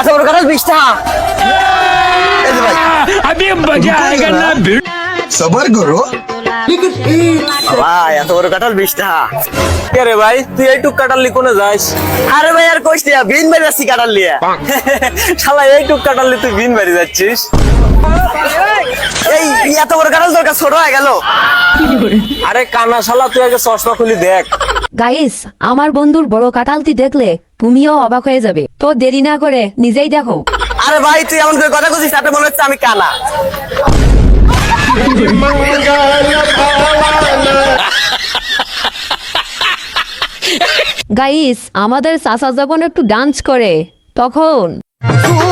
একবার কাটাল বিশ টাকা। সবার করো ভাই এত বড় কাঁঠাল বিষটা টাকা। রে ভাই? তুই এইটুক কাঁঠাল নিয়ে কোন যাস? আরে ভাই আর কইস দিয়া বিন বেড়ে যাচ্ছি কাঁঠাল নিয়ে। শালা এইটুক কাঁঠাল নিয়ে তুই বিন বেড়ে যাচ্ছিস? এই এত বড় কাঁঠাল দরকার ছোট হয়ে গেল। আরে কানা শালা তুই আগে চশমা খুলি দেখ। গাইস আমার বন্ধুর বড় কাঁঠালটি দেখলে তুমিও অবাক হয়ে যাবে। তো দেরি না করে নিজেই দেখো। আরে ভাই তুই এমন করে কথা বলছিস তাতে মনে হচ্ছে আমি কানা গাইস আমাদের চাচা যখন একটু ডান্স করে তখন Oh.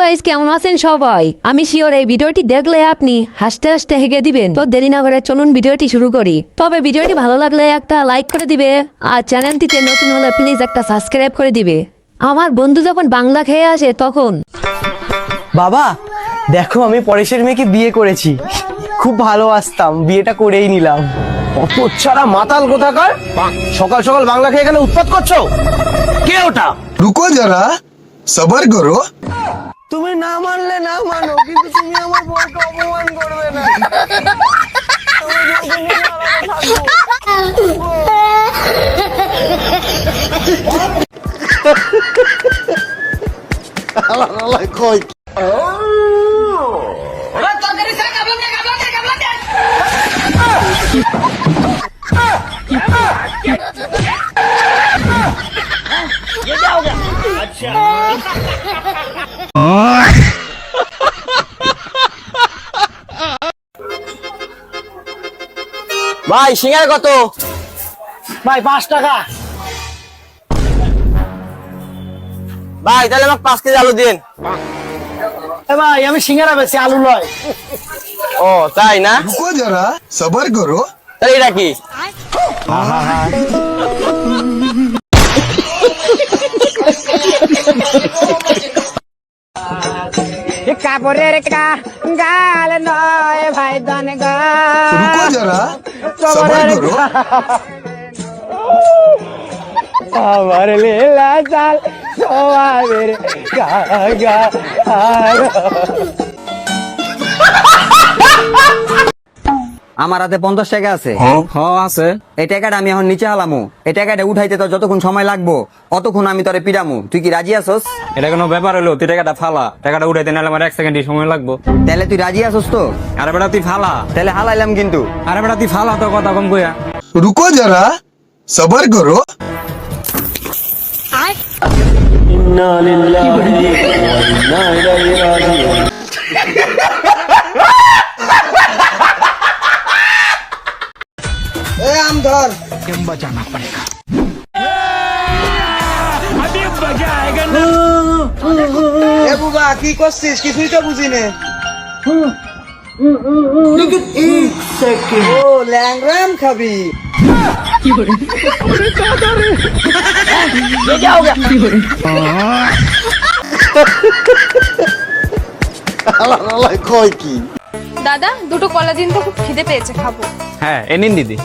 গাইস কেমন আছেন সবাই? আমি শিওর এই ভিডিওটি দেখলে আপনি হাসতে হাসতে হেগে দিবেন। তো দেরি না করে চলুন ভিডিওটি শুরু করি। তবে ভিডিওটি ভালো লাগলে একটা লাইক করে দিবে আর চ্যানেলটিতে নতুন হলে প্লিজ একটা সাবস্ক্রাইব করে দিবে। আমার বন্ধু যখন বাংলা খেয়ে আসে তখন বাবা দেখো আমি পরেশের মেয়েকে বিয়ে করেছি। খুব ভালো আসতাম বিয়েটা করেই নিলাম। অপচ্ছাড়া মাতাল কোথাকার? সকাল সকাল বাংলা খেয়ে এখানে উৎপাত করছ? কে ওটা? রুকো যারা সবার করো। তুমি না মানলে না মানো কিন্তু তুমি আমার বউকে অপমান করবে না। ভাই সিঙ্গার কত? ভাই পাঁচ টাকা। ভাই তাহলে আমাকে পাঁচ কেজি আলু দিন। ভাই আমি সিঙ্গারা বেছি আলু লয়। ও তাই না? যারা সবার করো তাহলে এটা কি? কাপড়ের গাল নয় ভাই দন আমার লীলা চাল সোয়াবের গা গা আমার হাতে পঞ্চাশ টাকা আছে। হ আছে। এই টাকাটা আমি এখন নিচে হালামু। এই টাকাটা উঠাইতে তোর যতক্ষণ সময় লাগবো অতক্ষণ আমি তোরে পিরামু তুই কি রাজি আছস? এটা কোনো ব্যাপার হলো? তুই টাকাটা ফালা। টাকাটা উঠাইতে নাহলে আমার এক সেকেন্ডই সময় লাগবো। তাহলে তুই রাজি আছস তো? আরে বেটা তুই ফালা। তাহলে হালাইলাম কিন্তু। আরে বেটা তুই ফালা তো কথা কম কইয়া। নাম ধর বাজানা পড়েগা এ বুবা কি করছিস কিছুই তো বুঝি নে এক সেকেন্ড ও ল্যাংরাম খাবি কি বলে কি বলে কয় কি দাদা দুটো কলা দিন তো খুব খিদে পেয়েছে খাব হ্যাঁ এ নিন দিদি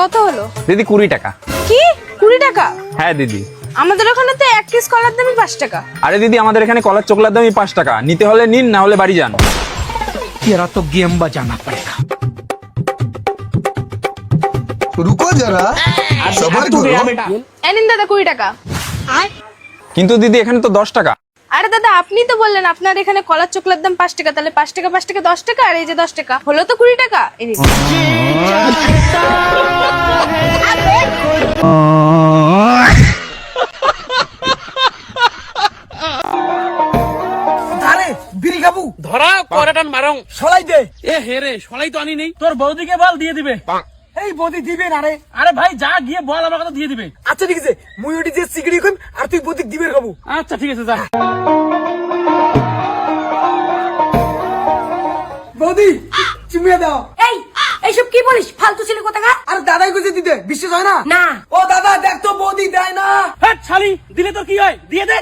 কত হলো? দিদি কুড়ি টাকা। কি? কুড়ি টাকা? হ্যাঁ দিদি। আমাদের ওখানে তো এক কেস কলার দামই পাঁচ টাকা। আরে দিদি আমাদের এখানে কলার চকলার দামই পাঁচ টাকা। নিতে হলে নিন না হলে বাড়ি যান। এরা তো গেম বাজানা পড়েগা রুকো জরা সবার করো। এনিন দাদা কুড়ি টাকা। কিন্তু দিদি এখানে তো দশ টাকা। আরে দাদা আপনি তো বললেন আপনার এখানে কলার চকলার দাম পাঁচ টাকা। তাহলে পাঁচ টাকা পাঁচ টাকা দশ টাকা আর এই যে দশ টাকা হলো তো কুড়ি টাকা। টান মারং। সলাই দে। এ হে রে সলাই তো আনি নেই। তোর বৌদিকে বল দিয়ে দিবে। এই বদি দিবে না রে। আরে ভাই যা গিয়ে বল আমার কথা দিয়ে দিবে। আচ্ছা ঠিক আছে। মুই ওটি যে সিগড়ি কইম আর তুই বদিক দিবে খাব। আচ্ছা ঠিক আছে যা। বৌদি চুমিয়ে দাও। এই এইসব কি বলিস? ফালতু ছেলে কোথাকার? আর দাদাই কইছে দিতে বিশ্বাস হয় না? না। ও দাদা দেখ তো বৌদি দেয় না। হ্যাঁ শালি দিলে তো কি হয়? দিয়ে দে।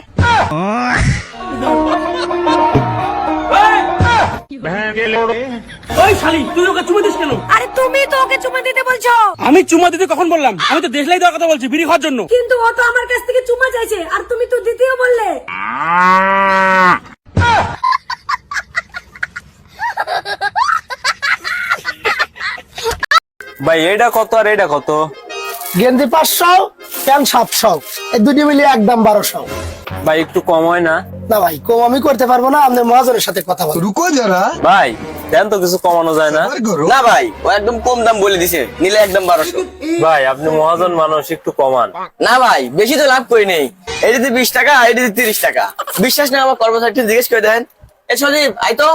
ওই শালি তুই ওকে চুমে দিস কেন? আরে তুমি তো ওকে চুমা দিতে বলছো। আমি চুমা দিতে কখন বললাম? আমি তো দেশলাই দেওয়ার কথা বলছি বিড়ি খাওয়ার জন্য। কিন্তু ও তো আমার কাছ থেকে চুমা চাইছে আর তুমি তো দ্বিতীয় বললে। ভাই এটা কত আর এটা কত? গেঞ্জি পাঁচশো প্যান্ট সাতশো এই দুটি মিলিয়ে একদম বারোশো। ভাই একটু কম হয় না? না ভাই কম আমি করতে পারব না আপনার মহাজনের সাথে কথা বলব। রুকো যারা। ভাই দেন তো কিছু কমানো যায় না। না ভাই ও একদম কম দাম বলে দিছে নিলে একদম বারোশো। ভাই আপনি মহাজন মানুষ একটু কমান। না ভাই বেশি তো লাভ করি নেই। এটিতে বিশ টাকা এটিতে তিরিশ টাকা। বিশ্বাস না আমার কর্মচারীকে জিজ্ঞেস করে দেন এ সজীব আই তো।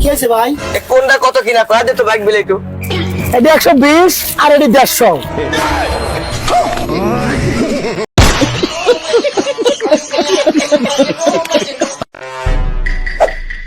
কি আছে ভাই? কোনটা কত কিনা করা দে তো বাইক বিলে একটু। এটা একশো বিশ আর এটি দেড়শো।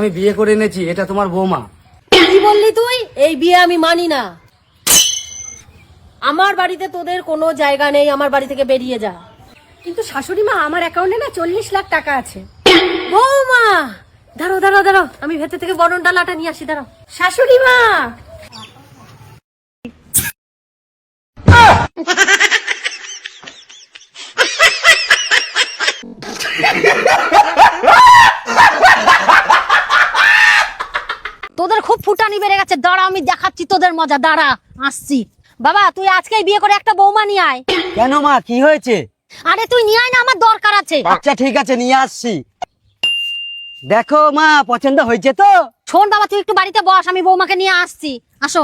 আমি বিয়ে করে এনেছি এটা তোমার বৌমা। কি বললি তুই? এই বিয়ে আমি মানি না। আমার বাড়িতে তোদের কোনো জায়গা নেই আমার বাড়ি থেকে বেরিয়ে যা। কিন্তু শাশুড়ি মা আমার অ্যাকাউন্টে না চল্লিশ লাখ টাকা আছে। বৌমা! দাঁড়ো দাঁড়ো দাঁড়ো আমি ভেতর থেকে বরণ ডালাটা নিয়ে আসি দাঁড়ো শাশুড়ি মা তোদের খুব ফুটানি বেড়ে গেছে দাঁড়া আমি দেখাচ্ছি তোদের মজা। দাঁড়া আসছি। বাবা তুই আজকেই বিয়ে করে একটা বৌমা নিয়ে আয়। কেন মা কি হয়েছে? আরে তুই নিয়ে আয় না আমার দরকার আছে। আচ্ছা ঠিক আছে নিয়ে আসছি। দেখো মা পছন্দ হয়েছে তো? শোন বাবা তুই একটু বাড়িতে বস আমি বৌমাকে নিয়ে আসছি। আসো।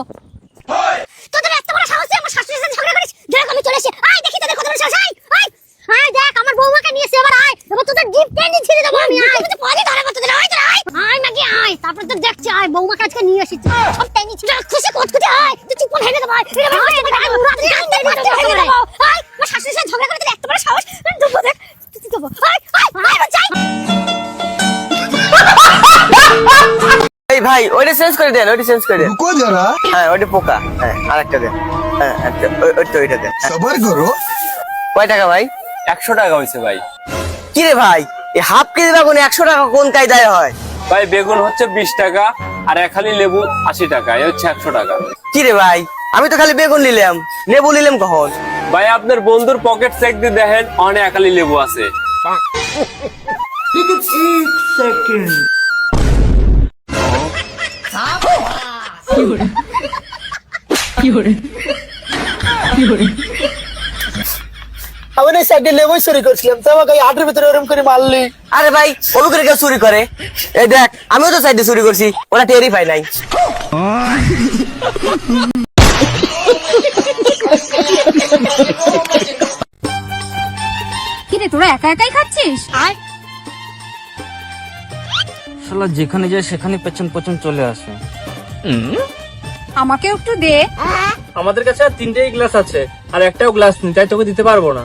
তোদের এত বড় সাহস আমার শাশুড়ির সাথে ঝগড়া করিস? দেখ আমি চলে এসেছি আয় দেখি তোদের কত বড় সাহস আয় আয়! হ্যাঁ দেখ আমার বৌমাকে নিয়ে এসে এবার আয় এবার তোদের গিফট এনে ছেড়ে দেবো আমি আয় তুই পরে ধরে তোদের আয় আয় আয় নাকি আয় তারপর তো দেখছি আয় বৌমাকে আজকে নিয়ে এসেছি সব টেনে ছেড়ে খুশি কতকুতে আয় তুই চুপ করে হেলে দেবো ভাই তুই আমার হেলে আয় তুই আমার হেলে আয় আমার শাশুড়ির সাথে ঝগড়া করতে এত বড় সাহস দেবো দেখ তুই দেবো আয় আয় আয় যাই ভাই ওইটা চেঞ্জ করে দেন ওইটা চেঞ্জ করে দেন রুকো যারা হ্যাঁ ওইটা পোকা হ্যাঁ আরেকটা দেন হ্যাঁ ওইটা ওইটা দেন সবার করো কয় টাকা ভাই একশো টাকা হয়েছে ভাই কি রে ভাই এই হাফ কেজি বেগুন একশো টাকা কোন কায়দায় হয় ভাই বেগুন হচ্ছে বিশ টাকা আর এক খালি লেবু আশি টাকা এ হচ্ছে একশো টাকা কি রে ভাই আমি তো খালি বেগুন নিলাম লেবু নিলাম কখন ভাই আপনার বন্ধুর পকেট চেক দিয়ে দেখেন অনেক এক হালি লেবু আছে আমি না সাইডে লেবুই চুরি করছিলাম। তো আমাকে হাটের ভিতরে ওরকম করে মারলি। আরে ভাই ওই করে কেউ চুরি করে? এই দেখ আমিও তো সাইডে চুরি করছি ওরা টেরই পাই নাই। কি রে তোরা একা একাই খাচ্ছিস? আয় শালা যেখানে যায় সেখানে পেছন পেছন চলে আসে। আমাকে একটু দে। আমাদের কাছে আর তিনটেই গ্লাস আছে আর একটাও গ্লাস নেই তাই তোকে দিতে পারব না।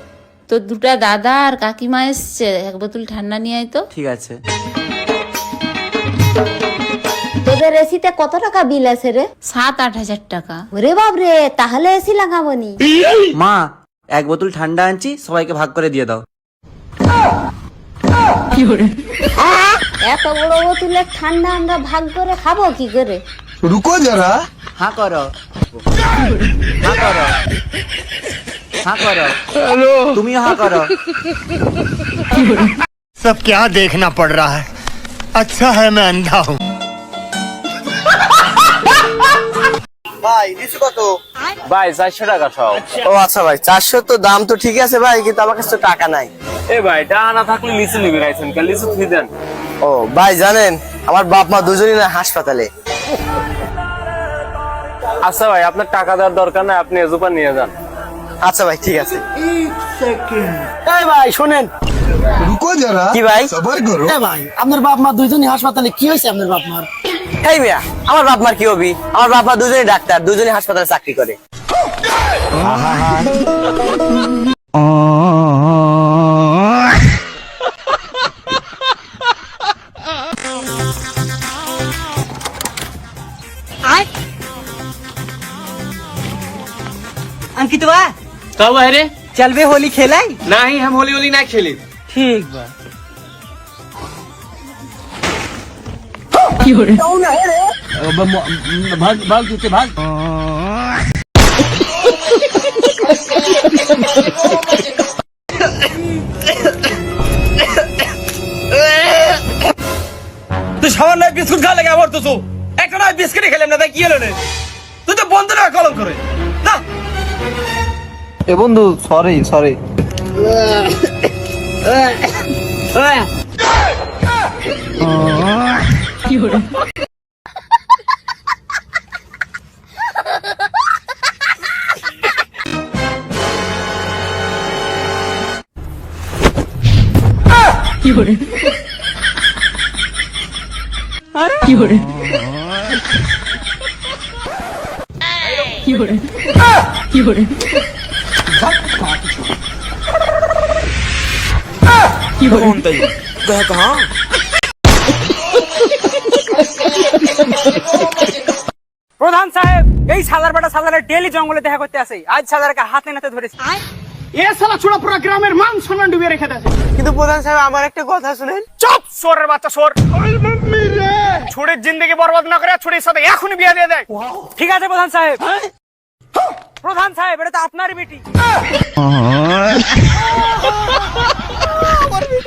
তো দুটা দাদা আর কাকিমা এসছে। এক বোতল ঠান্ডা নিয়ে আয় তো। ঠিক আছে। তোদের এসিতে কত টাকা বিল আছে রে? সাত আট হাজার টাকা। ওরে বাপরে তাহলে এসি লাগাবো নি মা এক বোতল ঠান্ডা আনছি সবাইকে ভাগ করে দিয়ে দাও। এত বড় বোতলের ঠান্ডা আমরা ভাগ করে খাব কি করে? রুকো যারা হা হ্যাঁ, করো। হা হ্যাঁ, কর। হ্যাঁ করো তুমিও হ্যাঁ করো सब क्या देखना पड़ रहा है अच्छा है मैं अंधा हूँ ভাই লিচু কত ভাই চারশো টাকা সব ও আচ্ছা ভাই চারশো তো দাম তো ঠিক আছে ভাই কিন্তু আমার কাছে তো টাকা নাই এ ভাই টাকা না থাকলে লিচু নিবি রাইছেন কে লিচু ফ্রি দেন ও ভাই জানেন আমার বাপ মা দুজনই না হাসপাতালে আচ্ছা ভাই আপনার টাকা দেওয়ার দরকার নাই আপনি এজুপা নিয়ে যান আচ্ছা ভাই ঠিক আছে। এই ভাই রুকো যারা কি ভাই? সবার করো। ভাই আপনার বাপ মা দুইজনই হাসপাতালে কি হয়েছে আপনার বাপ মার? এই মিয়া আমার বাপ মার কি হবি? আমার বাপ মা ডাক্তার দুজনেই হাসপাতালে চাকরি করে। আঙ্কিত বা कब है रे चल बे होली खेलाई नहीं हम होली होली ना खेली ठीक बा भाग भाग पीछे भाग তুই সামান্য এক বিস্কুট খা লেগে আমার তো একটা নয় বিস্কুটই খেলাম না তাই কি হলো রে তুই তো বন্ধ না কলম করে না এ বন্ধু সরি সরি প্রধান সাহেব এই সালার বেটা সালারের ডেলি জঙ্গলে দেখা করতে আসে। আজ সালারকে হাতে নাতে ধরেছে। এ সালা ছোড়া পুরো গ্রামের মান সম্মান ডুবিয়ে রেখে দেয়। কিন্তু প্রধান সাহেব আমার একটা কথা শুনেন। চুপ সোরের বাচ্চা সোর। ছুরির জিন্দগি বরবাদ না করে ছুরির সাথে এখনই বিয়ে দিয়ে দেয়। ঠিক আছে প্রধান সাহেব? প্রধান সাহেব এটা তো আপনারই বেটি পারবি